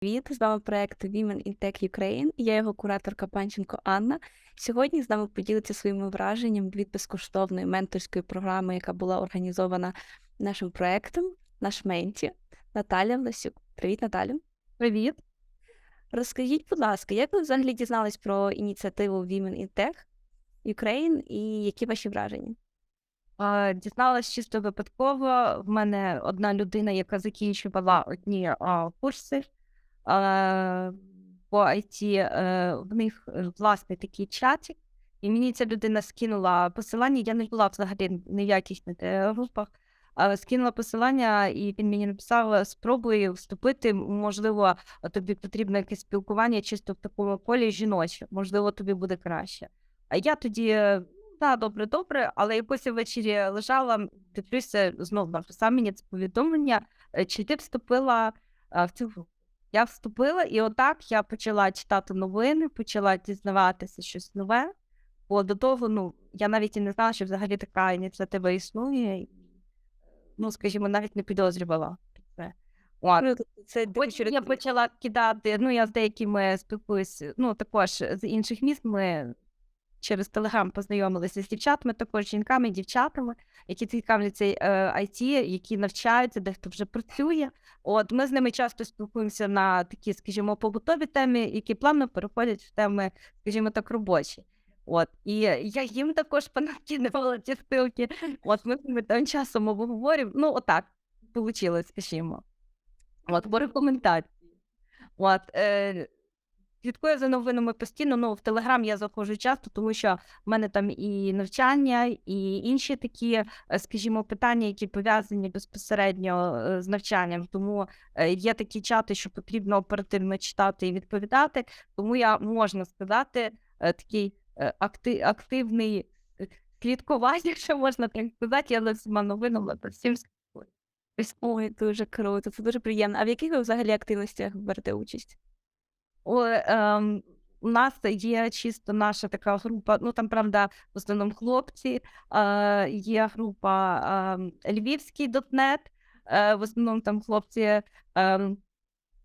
Привіт, з вами проект Women in Tech Ukraine. Я його кураторка Панченко Анна. Сьогодні з нами поділиться своїми враженнями від безкоштовної менторської програми, яка була організована нашим проектом, наш менті Наталя Власюк. Привіт, Наталю. Привіт. Розкажіть, будь ласка, як ви взагалі дізнались про ініціативу Women in Tech Ukraine і які ваші враження? Дізналась чисто випадково. В мене одна людина, яка закінчувала одні курси по IT, е, в них е, власний такий чатик, і мені ця людина скинула посилання. Я не була взагалі ні в яких е, групах, але скинула посилання, і він мені написав: спробуй вступити. Можливо, тобі потрібно якесь спілкування чисто в такому колі жіноче, можливо, тобі буде краще. А я тоді. е, Так, добре, добре, але якось ввечері лежала, дивлюся, знов написав мені це повідомлення, е, чи ти вступила в цю групу. Я вступила, і отак я почала читати новини, почала дізнаватися щось нове. Бо до того, ну, я навіть і не знала, що взагалі така ініціатива існує. Ну, скажімо, навіть не підозрювала це. Ну, Це Потім я почала кидати, ну, я з деякими спілкуюсь, ну, також з інших міст ми через Телеграм познайомилися з дівчатами, також жінками, дівчатами, які цікавляться е, IT, які навчаються, дехто вже працює. От ми з ними часто спілкуємося на такі, скажімо, побутові теми, які плавно переходять в теми, скажімо так, робочі. От, і я їм також понакидувала ці спілки. От ми з ними там часом обговорюємо. Ну, отак вийшло, скажімо. От, по рекомендації. От, е, слідкую за новинами постійно. Ну, в Телеграм я заходжу часто, тому що в мене там і навчання, і інші такі, е, скажімо, питання, які пов'язані безпосередньо е, з навчанням. Тому е, є такі чати, що потрібно оперативно читати і відповідати. Тому я можна сказати, такий акти, активний слідкувач, якщо можна так сказати, я за всіма новинами по всім. Ой, дуже круто, це дуже приємно. А в яких ви взагалі активностях берете участь? У нас є чисто наша така група, ну там, правда, в основному хлопці, е, є група ем, Львівський дотнет, е, в основному там хлопці ем,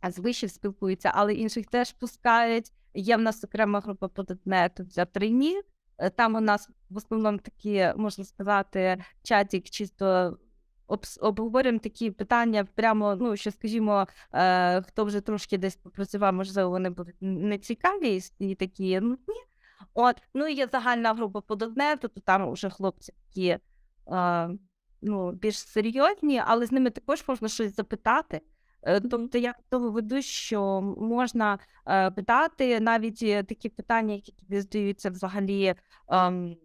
з вишів спілкуються, але інших теж пускають. Є в нас окрема група по дотнету для трейні. Е, Там у нас в основному такі, можна сказати, чатик чисто обговорюємо такі питання прямо, ну, що, скажімо, е, хто вже трошки десь попрацював, можливо, вони будуть не цікаві і, такі, ну, ні. От, ну, і є загальна група по дотнету, то там вже хлопці такі, е, ну, більш серйозні, але з ними також можна щось запитати. Е, Тобто я до веду, що можна е, питати навіть е, такі питання, які тобі здаються взагалі ем,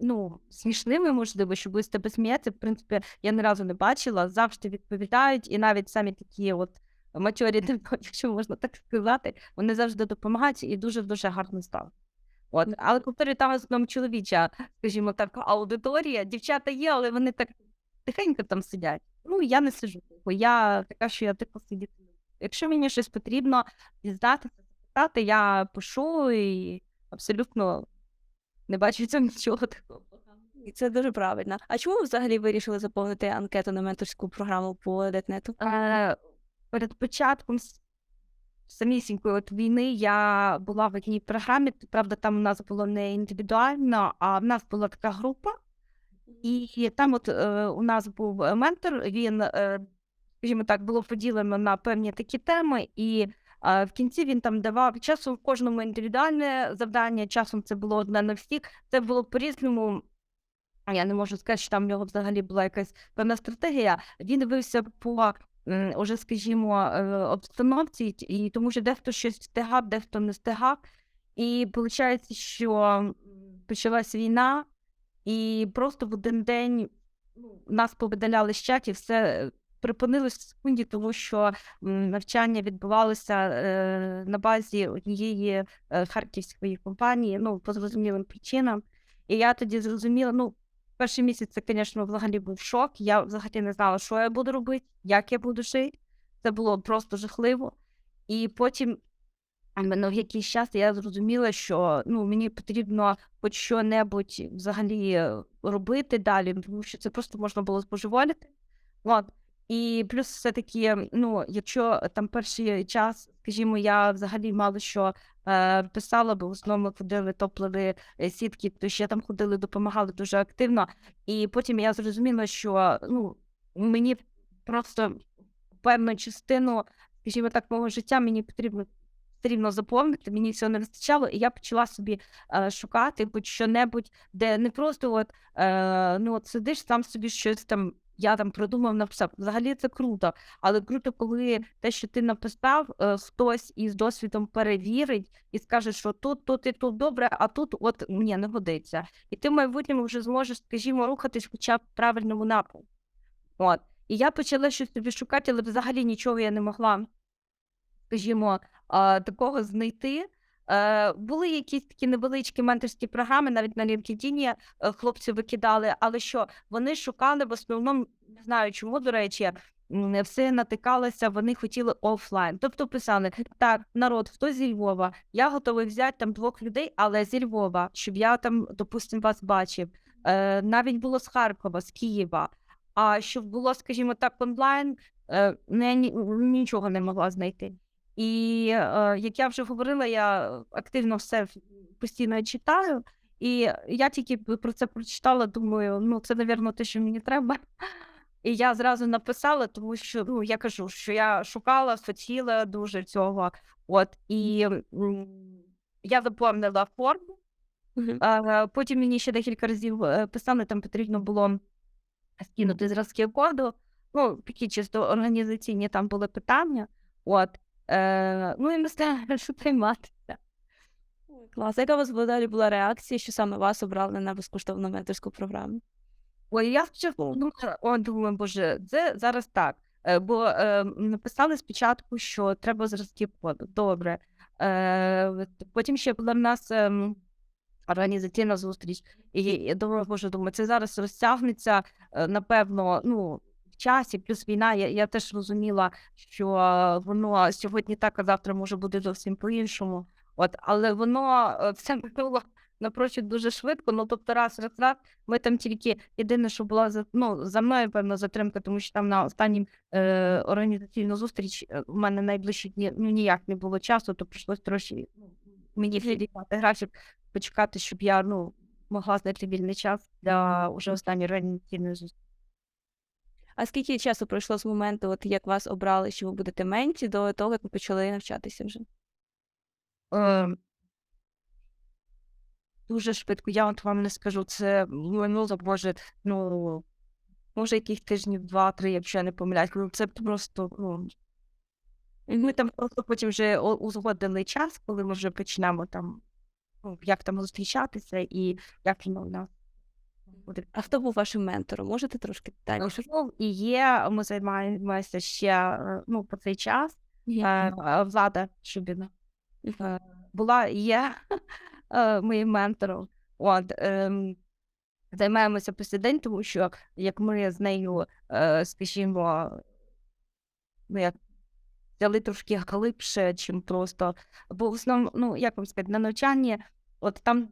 ну, смішними, можливо, що ви з тебе смієтеся. В принципі, я ні разу не бачила, завжди відповідають, і навіть самі такі от матьорі, якщо можна так сказати, вони завжди допомагають і дуже-дуже гарно ставлять. От, але повторюю, там основному чоловіча, скажімо так, аудиторія. Дівчата є, але вони так тихенько там сидять. Ну, я не сиджу, бо я така, що я тихо сидіти. Якщо мені щось потрібно дізнатися, запитати, я пишу і абсолютно не в нічого такого. І це дуже правильно. А чому ви взагалі вирішили заповнити анкету на менторську програму по детнету? Е, перед початком самісінької от війни я була в одній програмі. Правда, там у нас було не індивідуально, а в нас була така група, і там от е, у нас був ментор. Він, е, скажімо так, було поділено на певні такі теми, і в кінці він там давав часом кожному індивідуальне завдання, часом це було одне на всіх. Це було по-різному. Я не можу сказати, що там в нього взагалі була якась певна стратегія. Він дивився по уже, скажімо, е, обстановці, і тому що дехто щось встигав, дехто не встигав. І виходить, що почалась війна, і просто в один день ну, нас повидаляли з чатів, все припинилось в секунді, тому що навчання відбувалося е, на базі однієї е, харківської компанії, ну, по зрозумілим причинам. І я тоді зрозуміла, ну, перший місяць це, звісно, взагалі був шок. Я взагалі не знала, що я буду робити, як я буду жити. Це було просто жахливо. І потім ну, в якийсь час я зрозуміла, що ну, мені потрібно хоч що-небудь взагалі е, робити далі, тому що це просто можна було збожеволіти. От. І плюс все-таки, ну, якщо там перший час, скажімо, я взагалі мало що е, писала, бо в основному ходили, топлили е, сітки, то ще там ходили, допомагали дуже активно. І потім я зрозуміла, що ну, мені просто певну частину, скажімо так, мого життя мені потрібно все заповнити, мені цього не вистачало, і я почала собі е, шукати хоч що-небудь, де не просто от, е, ну, от сидиш сам собі щось там. Я там придумав, написав. Взагалі це круто. Але круто, коли те, що ти написав, е, хтось із досвідом перевірить і скаже, що тут, тут і тут добре, а тут от ні, не годиться. І ти в майбутньому вже зможеш, скажімо, рухатись хоча б в правильному напрямку. От. І я почала щось собі шукати, але взагалі нічого я не могла, скажімо, такого знайти. Е, були якісь такі невеличкі менторські програми, навіть на LinkedIn е, хлопці викидали, але що вони шукали в основному, не знаю чому, до речі, все натикалося, вони хотіли офлайн. Тобто писали: так, народ, хто зі Львова, я готовий взяти там двох людей, але зі Львова, щоб я там, допустимо, вас бачив. Е, навіть було з Харкова, з Києва. А щоб було, скажімо так, онлайн, не, нічого не могла знайти. І е, як я вже говорила, я активно все постійно читаю. І я тільки про це прочитала, думаю, ну це, напевно, те, що мені треба. І я зразу написала, тому що ну, я кажу, що я шукала, хотіла дуже цього. От, і я заповнила форму. А, потім мені ще декілька разів е, писали, там потрібно було скинути зразки коду. Ну, такі чисто організаційні там були питання. От. Е, ну і ми стали що прийматися. Клас. Яка у вас далі була реакція, що саме вас обрали на безкоштовну менторську програму? Ой, я спочатку думала, о, думаю, боже, це зараз так. Е, бо е, написали спочатку, що треба зразки коду. Добре. Е, потім ще була в нас ем, організаційна зустріч. І я думаю, боже, думаю, це зараз розтягнеться, е, напевно, ну, часі, плюс війна. Я, я теж розуміла, що воно сьогодні так, а завтра може бути зовсім по-іншому. От, але воно е, все минуло напрочуд дуже швидко. Ну, тобто, раз, раз, раз. Ми там тільки єдине, що була за ну, за мною, певно, затримка, тому що там на останній е, організаційну зустріч е, у мене найближчі дні ну, ніяк не було часу, то прийшлось трошки ну, мені філіпати графік почекати, щоб я ну, могла знайти вільний час для уже останньої організаційної зустрічі. А скільки часу пройшло з моменту, от як вас обрали, що ви будете менті, до того, як ви почали навчатися вже? Е, дуже швидко, я от вам не скажу, це минуло, може, ну, може, яких тижнів два-три, якщо я не помиляюсь. Ну, це просто, ну, ми там просто потім вже узгодили час, коли ми вже почнемо там, ну, як там зустрічатися і як воно в нас буде. А хто був вашим ментором? Можете трошки детальніше? Ну, і є, ми займаємося ще е, ну, по цей час. Е, е, Влада Шубіна е, була є моїм ментором. От, ем, займаємося по день, тому що як ми з нею, е, скажімо, ну, як взяли трошки глибше, чим просто. Бо в основному, ну, як вам сказати, на навчанні, от там,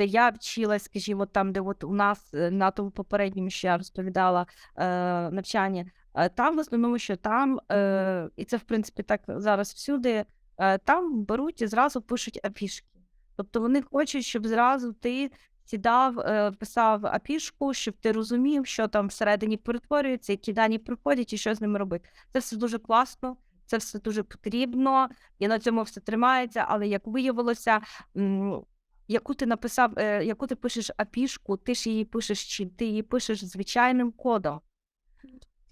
де я вчилась, скажімо, там, де от у нас е, на тому попередньому, що я розповідала, е, навчання, е, там в основному, що там, е, і це, в принципі, так зараз всюди, е, там беруть і зразу пишуть афішки. Тобто вони хочуть, щоб зразу ти сідав, е, писав афішку, щоб ти розумів, що там всередині перетворюється, які дані приходять і що з ними робити. Це все дуже класно, це все дуже потрібно, і на цьому все тримається. Але як виявилося, яку ти написав, е, яку ти пишеш апішку, ти ж її пишеш чим? Ти її пишеш звичайним кодом.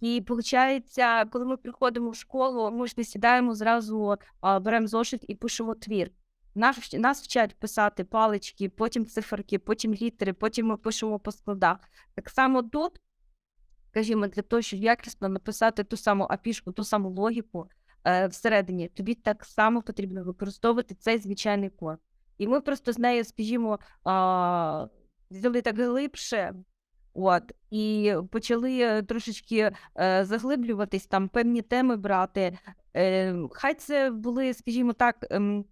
І виходить, коли ми приходимо в школу, ми ж не сідаємо зразу, беремо зошит і пишемо твір. Нас, нас вчать писати палички, потім циферки, потім літери, потім ми пишемо по складах. Так само тут, скажімо, для того, щоб якісно написати ту саму апішку, ту саму логіку е, всередині, тобі так само потрібно використовувати цей звичайний код. І ми просто з нею, скажімо, а, взяли так глибше. От, і почали трошечки е, заглиблюватись, там певні теми брати. Е, хай це були, скажімо так, ем,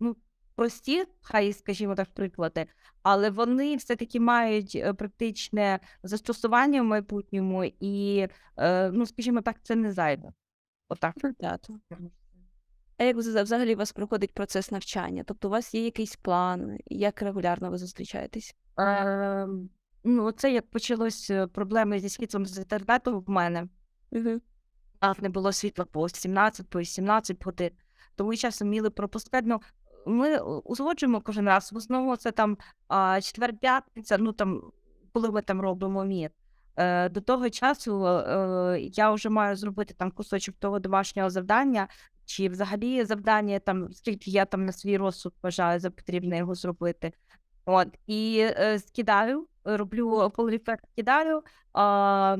ну, прості, хай, скажімо так, приклади, але вони все-таки мають е, практичне застосування в майбутньому, і, е, ну, скажімо так, це не зайве. Отак. А як вза- взагалі у вас проходить процес навчання? Тобто у вас є якийсь план, як регулярно ви зустрічаєтесь? Е, ну, це як почалось е, проблеми зі світлом з інтернету в мене. Угу. Нас не було світла по 17, по 18 годин. Тому часом міли пропускати. Ну, ми узгоджуємо кожен раз. В основному це там четвер-п'ятниця, ну там, коли ми там робимо мір. Е, до того часу е, я вже маю зробити там кусочок того домашнього завдання, чи взагалі завдання, там, скільки я там на свій розсуд вважаю за потрібне його зробити. От, і е, скидаю, роблю pull reflect, кидаю. А,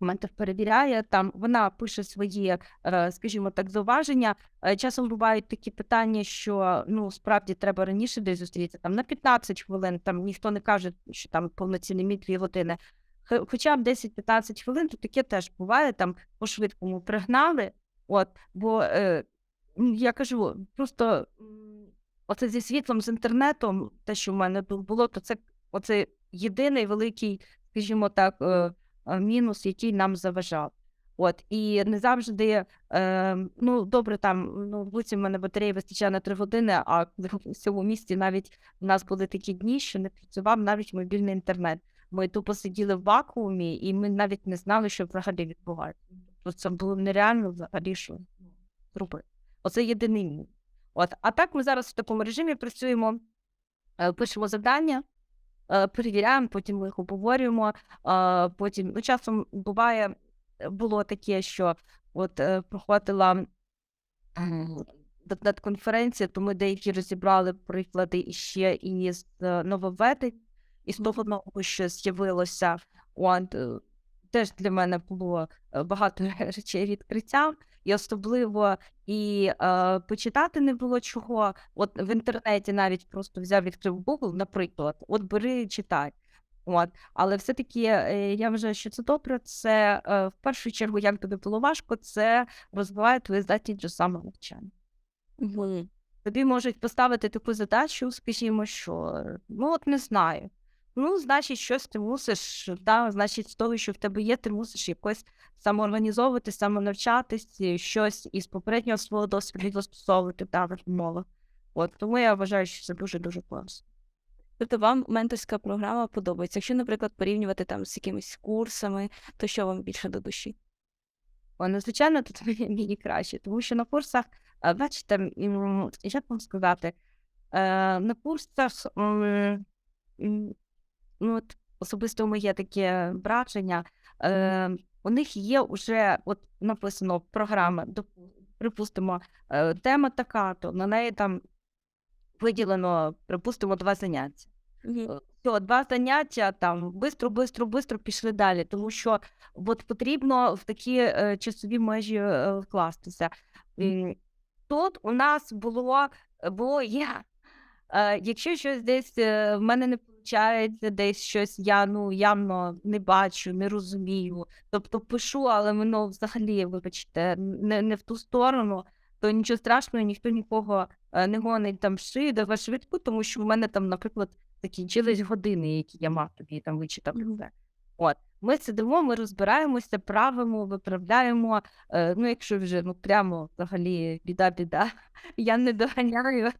Ментор перевіряє, там вона пише свої, е, скажімо так, зауваження. Е, Часом бувають такі питання, що ну справді треба раніше десь зустрітися, там на 15 хвилин, там ніхто не каже, що там повноцінний міт 2 години. Хоча б 10-15 хвилин, то таке теж буває, там по-швидкому пригнали. От, бо е, я кажу, просто оце зі світлом, з інтернетом, те, що в мене було, то це оце єдиний великий, скажімо так, е, е, мінус, який нам заважав. От, і не завжди, е, ну, добре, там, ну, в в мене батареї вистачає на 3 години, а в цьому місті навіть у нас були такі дні, що не працював навіть мобільний інтернет. Ми тупо сиділи в вакуумі, і ми навіть не знали, що взагалі відбувається. Це було нереально взагалі що ну, зробити. Оце єдиний мінус. От, а так ми зараз в такому режимі працюємо, е, пишемо завдання, е, перевіряємо, потім ми їх обговорюємо. е, Потім, ну, часом буває, було таке, що от проходила конференція, то ми деякі розібрали приклади іще із е, нововведень, із того нового, що з'явилося. От, теж для мене було е, багато речей відкриття, і особливо і е, почитати не було чого. От в інтернеті навіть просто взяв відкрив Google, наприклад, от бери читай. От, але все-таки е, я вважаю, що це добре. Це е, в першу чергу, як тобі було важко, це розвиває твою здатність до самонавчання. Тобі можуть поставити таку задачу, скажімо, що ну от не знаю. Ну, значить, щось ти мусиш, да, значить, з того, що в тебе є, ти мусиш якось самоорганізовувати, самонавчатись, щось із попереднього свого досвіду застосовувати в даних умовах. От тому я вважаю, що це дуже дуже класно. Тобто вам менторська програма подобається. Якщо, наприклад, порівнювати там з якимись курсами, то що вам більше до душі? О, ну, звичайно, тут мені, краще, тому що на курсах, е, бачите, як вам сказати, е, на курсах ну, от, особисто моє таке враження, е, у них є вже от написано програма, припустимо, е, тема така, то на неї там виділено, припустимо, два заняття. Угу. Все, два заняття там бистро, бистро, бистро пішли далі, тому що от потрібно в такі е, часові межі е, вкластися. Тут у нас було, було я. Е, якщо щось десь е, в мене не виходить, десь щось я ну явно не бачу, не розумію. Тобто пишу, але воно взагалі, вибачте, не, не в ту сторону, то нічого страшного, ніхто нікого е, не гонить там шию, давай швидку, тому що в мене там, наприклад, закінчились години, які я мав тобі там вичитати Мгм. все. От, ми сидимо, ми розбираємося, правимо, виправляємо. Е, ну, якщо вже ну прямо взагалі біда-біда, я не доганяю.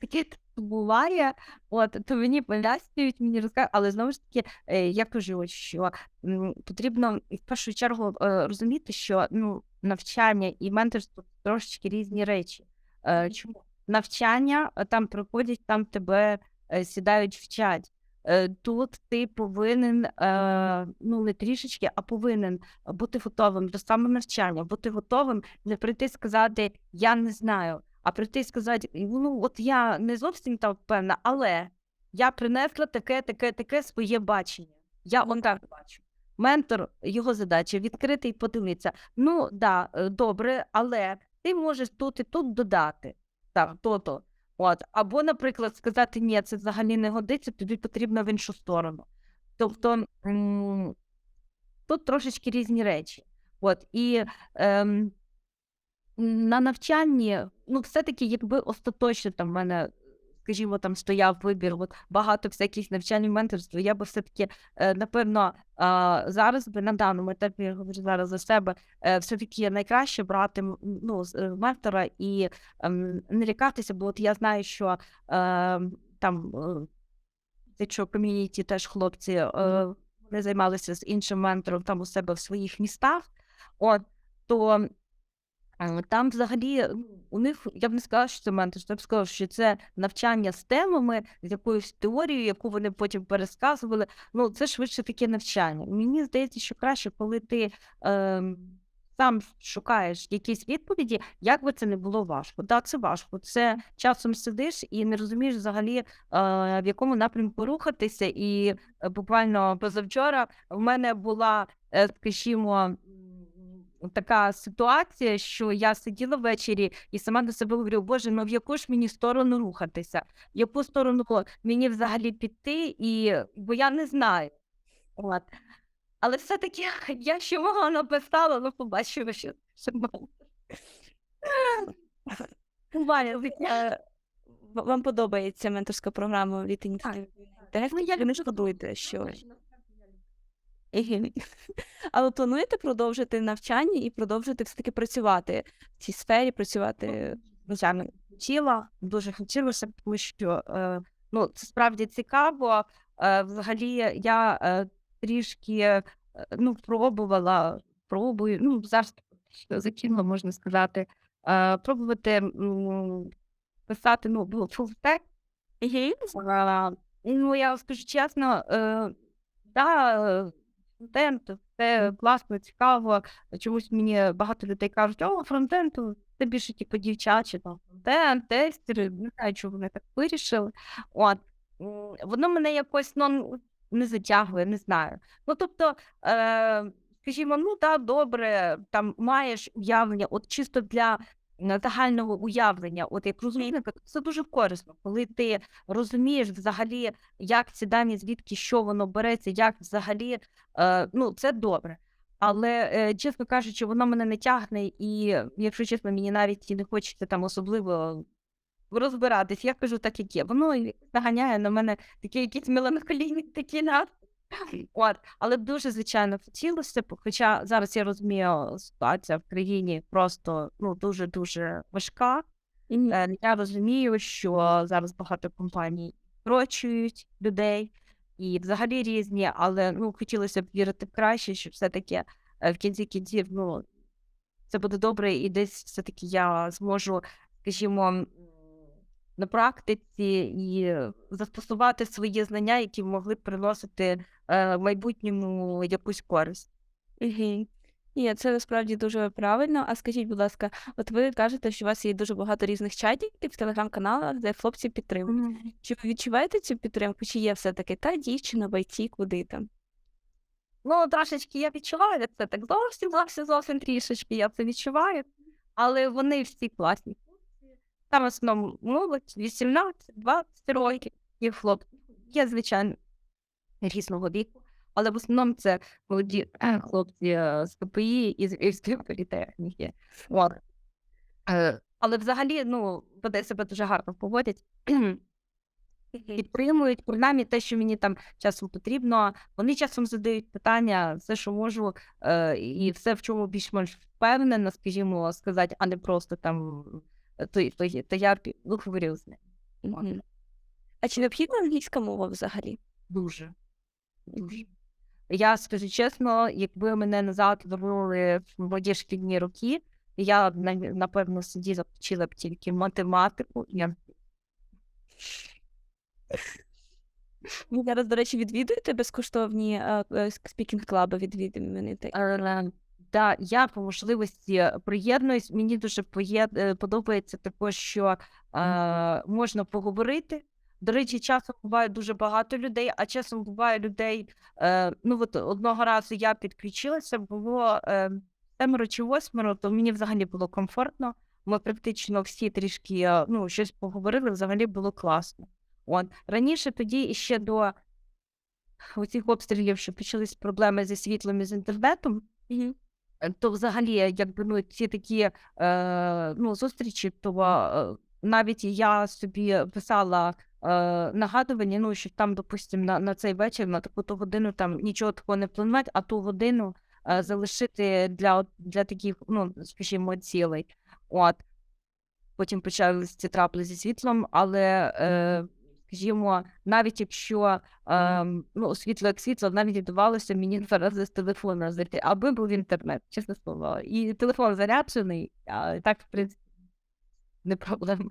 Таке буває, от то мені пояснюють, мені розказують, але знову ж таки, е, я кажу, що потрібно в першу чергу е, розуміти, що ну навчання і менторство трошечки різні речі. Е, чому навчання там приходять, там тебе сідають вчать. Тут ти повинен, ну не трішечки, а повинен бути готовим до самонавчання, бути готовим не прийти і сказати Я не знаю, а прийти і сказати, ну от я не зовсім там впевнена, але я принесла таке, таке, таке своє бачення. Я Мгм. отак бачу. Ментор, його задача відкрити і подивитися. Ну, да, е, добре, але ти можеш тут і тут додати. Так, то-то. От. Або, наприклад, сказати, ні, це взагалі не годиться, тобі потрібно в іншу сторону. Тобто тут трошечки різні речі. От. І ем, на навчанні, ну, все-таки, якби остаточно там в мене скажімо, там стояв вибір, от багато всяких навчань менторства, я би все-таки, е, напевно, зараз би на даному етапі, я говорю зараз за себе, е, все-таки найкраще брати ну, е, ментора і ем, не лякатися, бо от я знаю, що е, там те, що ком'юніті теж хлопці вони займалися з іншим ментором там у себе в своїх містах. От, то там взагалі ну, у них я б не сказала, що це менторство, я б сказала, що це навчання з темами, з якоюсь теорією, яку вони потім пересказували. Ну, це швидше таке навчання. Мені здається, що краще, коли ти е, сам шукаєш якісь відповіді, як би це не було важко. Так, це важко. Це часом сидиш і не розумієш взагалі, е, в якому напрямку рухатися. І е, буквально позавчора в мене була, е, скажімо, така ситуація, що я сиділа ввечері і сама до себе говорю, боже, ну в яку ж мені сторону рухатися, в яку сторону мені взагалі піти, і бо я не знаю. От. Але все-таки я ще могла написала, ну побачила, що це таке. Е, в- Вам подобається менторська програма від ініціативи Ну, я не люблю шкодуєте, що. Але плануєте продовжити навчання і продовжити все-таки працювати в цій сфері, працювати звичайно, хотіла, дуже хотілося, тому що е, ну, це справді цікаво. Е, взагалі, я е, трішки ну, пробувала, пробую, ну, зараз закинула, можна сказати, пробувати писати ну, було Ну, я скажу чесно, да, фронтенд це класно, цікаво. Чомусь мені багато людей кажуть, о, фронтенд, це більше типу дівчачі, там фронтенд, тестери, не знаю, чого вони так вирішили. От. Воно мене якось ну, не затягує, не знаю. Ну, тобто, е, скажімо, ну так, добре, там маєш уявлення, от чисто для загального уявлення, от як розумінника, це дуже корисно, коли ти розумієш взагалі, як ці дані, звідки що воно береться, як взагалі, е, ну це добре. Але, е, чесно кажучи, воно мене не тягне, і якщо чесно, мені навіть і не хочеться там особливо розбиратись. Я кажу так, як є. Воно наганяє на мене такі якісь меланхолійні такі настрої. От, але б дуже звичайно хотілося б. Хоча зараз я розумію, ситуація в країні просто ну дуже дуже важка. Е, Я розумію, що зараз багато компаній скорочують людей і взагалі різні, але ну хотілося б вірити в краще, що все-таки е, в кінці кінців ну, це буде добре, і десь все-таки я зможу, скажімо, на практиці і застосувати свої знання, які могли б приносити в майбутньому якусь користь. Мгм. Ні, це насправді дуже правильно. А скажіть, будь ласка, от ви кажете, що у вас є дуже багато різних чатів в телеграм-каналах, де хлопці підтримують. Чи ви відчуваєте цю підтримку? Чи є все-таки та дівчина в ІТ, куди там? Ну, трошечки я відчуваю це так зовсім, зовсім, зовсім трішечки я це відчуваю, але вони всі класні. Там в основному молодь 18-20 років і хлопці. Є, звичайно, різного віку, але в основному це молоді е, хлопці е, з КПІ і з Львівської політехніки. От. Е, Але взагалі, ну, вони себе дуже гарно поводять. підтримують, принаймні те, що мені там часом потрібно. Вони часом задають питання, все, що можу, і все, в чому більш-менш впевнена, скажімо, сказати, а не просто там е, то, то, то я пі- ну, з ним. А чи необхідна англійська мова взагалі? Дуже. Я скажу чесно, якби мене назад вернули в мої шкільні роки, я напевно сиділа, вчила б тільки математику. Ви зараз, до речі, відвідуєте безкоштовні е, е, спікінг-клаби відвідуєте? Е, Да, я по можливості приєднуюсь. Мені дуже поєд... е, подобається також, що е, можна поговорити. До речі, часом буває дуже багато людей, а часом буває людей. Е, ну от одного разу я підключилася, було семеро чи восьмеро, то мені взагалі було комфортно. Ми практично всі трішки е, ну, щось поговорили, взагалі було класно. От раніше тоді ще до цих обстрілів, що почались проблеми зі світлом і з інтернетом. Е, то взагалі, якби ну ці такі е, ну, зустрічі, то е, навіть я собі писала нагадування, ну, що там, допустимо, на, на цей вечір, на таку то годину там нічого такого не планувати, а ту годину е, залишити для, для таких, ну, скажімо, цілей. От. Потім почалися ці трапли зі світлом, але, е, скажімо, навіть якщо е, ну, світло як світло, навіть не вдавалося мені два рази з телефона зайти, аби був інтернет, чесне слово. І телефон заряджений, а так, в принципі, не проблема.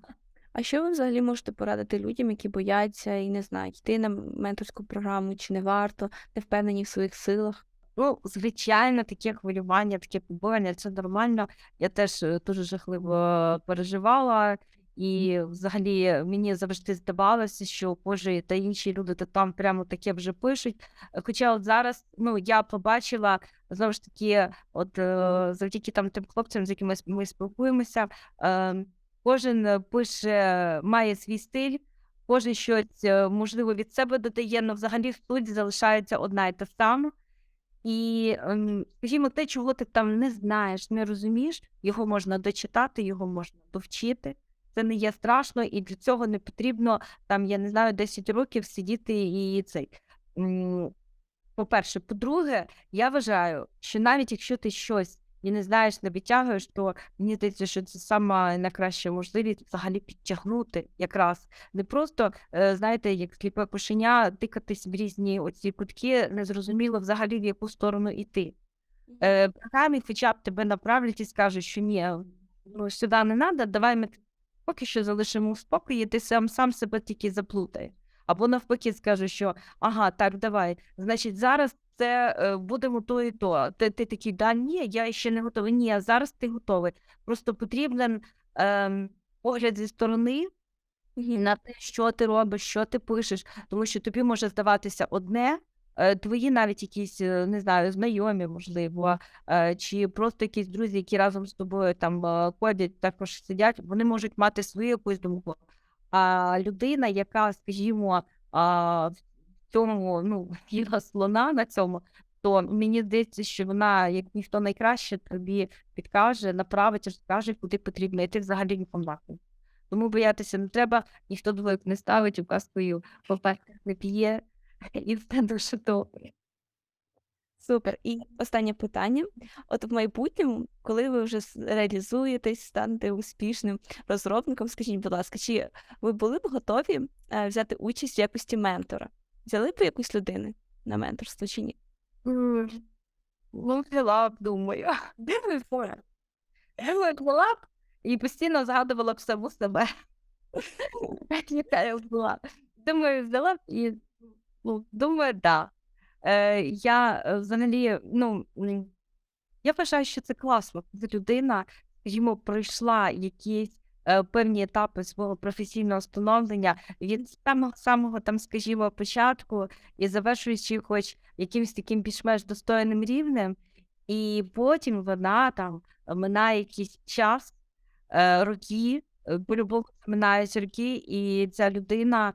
А що ви взагалі можете порадити людям, які бояться і не знають, йти на менторську програму чи не варто, не впевнені в своїх силах? Ну, звичайно, таке хвилювання, таке побоєння, це нормально. Я теж е, дуже жахливо переживала, і взагалі мені завжди здавалося, що Боже, та інші люди то там прямо таке вже пишуть. Хоча от зараз ну, я побачила знову ж таки, от е, завдяки там тим хлопцям, з якими ми спілкуємося, е, кожен е, пише, має свій стиль. Кожен щось е, можливо від себе додає, але взагалі суть залишається одна і та сама. І, ем, скажімо, те, чого ти там не знаєш, не розумієш, його можна дочитати, його можна довчити. Це не є страшно, і для цього не потрібно там, я не знаю, 10 років сидіти і цей. По-перше, по-друге, я вважаю, що навіть якщо ти щось і не знаєш, не витягуєш, то мені здається, що це сама найкраща можливість взагалі підтягнути якраз не просто, знаєте, як сліпе кошеня, тикатись в різні оці кутки, незрозуміло взагалі в яку сторону йти. Е, програмі хоча б тебе направлять і скажуть, що ні, ну сюди не треба, давай ми поки що залишимо в спокої, ти сам, сам себе тільки заплутаєш. Або навпаки скаже, що ага, так, давай. Значить, зараз це е, будемо то і то. Ти, ти такий, да, ні, я ще не готовий. Ні, а зараз ти готовий. Просто потрібен ем, погляд зі сторони, на те, що ти робиш, що ти пишеш, тому що тобі може здаватися одне, е, твої навіть якісь, е, не знаю, знайомі, можливо, чи просто якісь друзі, які разом з тобою там ходять, також сидять, вони можуть мати свою якусь думку. А людина, яка, скажімо, цьому ну, їла слона на цьому, то мені здається, що вона, як ніхто найкраще, тобі підкаже, направить, розкаже, куди потрібно йти взагалі нахуй. Тому боятися не треба, ніхто двоєк не ставить, указкою попертих не п'є, і все дуже добре. Супер. І останнє питання. От в майбутньому, коли ви вже реалізуєтесь, станете успішним розробником, скажіть, будь ласка, чи ви були б готові е, взяти участь в якості ментора? Взяли б якусь людину на менторство чи ні? Ну, взяла б, думаю. Взяла б і постійно згадувала б саму себе. Яка я була. Думаю, взяла б і ну, думаю, да. Е, я е, взагалі, ну, я вважаю, що це класно, людина, скажімо, пройшла якісь певні етапи свого професійного становлення від самого самого там, скажімо, початку і завершуючи хоч якимось таким більш-менш достойним рівнем, і потім вона там минає якийсь час, е, роки, е, по-любому минають роки, і ця людина,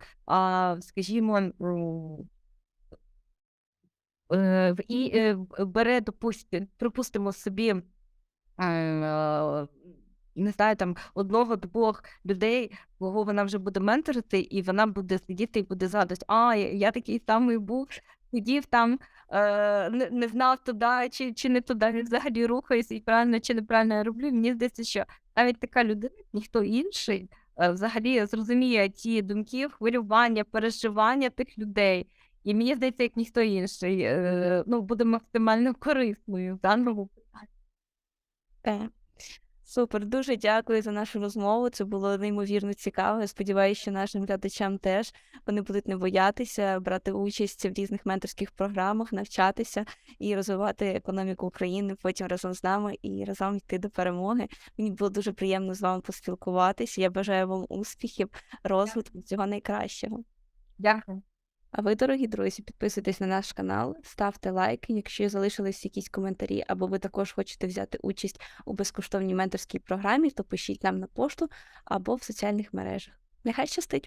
скажімо, е, і е, бере, допусти, припустимо собі, е, не знаю, там одного-двох людей, кого вона вже буде менторити, і вона буде сидіти і буде згадувати, а, я, я такий самий був, сидів там, е, не, не знав туди чи, чи не туди, він взагалі рухаюся, і правильно чи неправильно я роблю. Мені здається, що навіть така людина, ніхто інший, е, взагалі зрозуміє ті думки, хвилювання, переживання тих людей. І мені здається, як ніхто інший, е, ну, буде максимально корисною в даному питанні. Супер, дуже дякую за нашу розмову. Це було неймовірно цікаво. Я сподіваюся, що нашим глядачам теж вони будуть не боятися брати участь в різних менторських програмах, навчатися і розвивати економіку України потім разом з нами і разом йти до перемоги. Мені було дуже приємно з вами поспілкуватися. Я бажаю вам успіхів, розвитку, всього найкращого. Дякую. А ви, дорогі друзі, підписуйтесь на наш канал, ставте лайк, якщо залишились якісь коментарі, або ви також хочете взяти участь у безкоштовній менторській програмі, то пишіть нам на пошту або в соціальних мережах. Нехай щастить!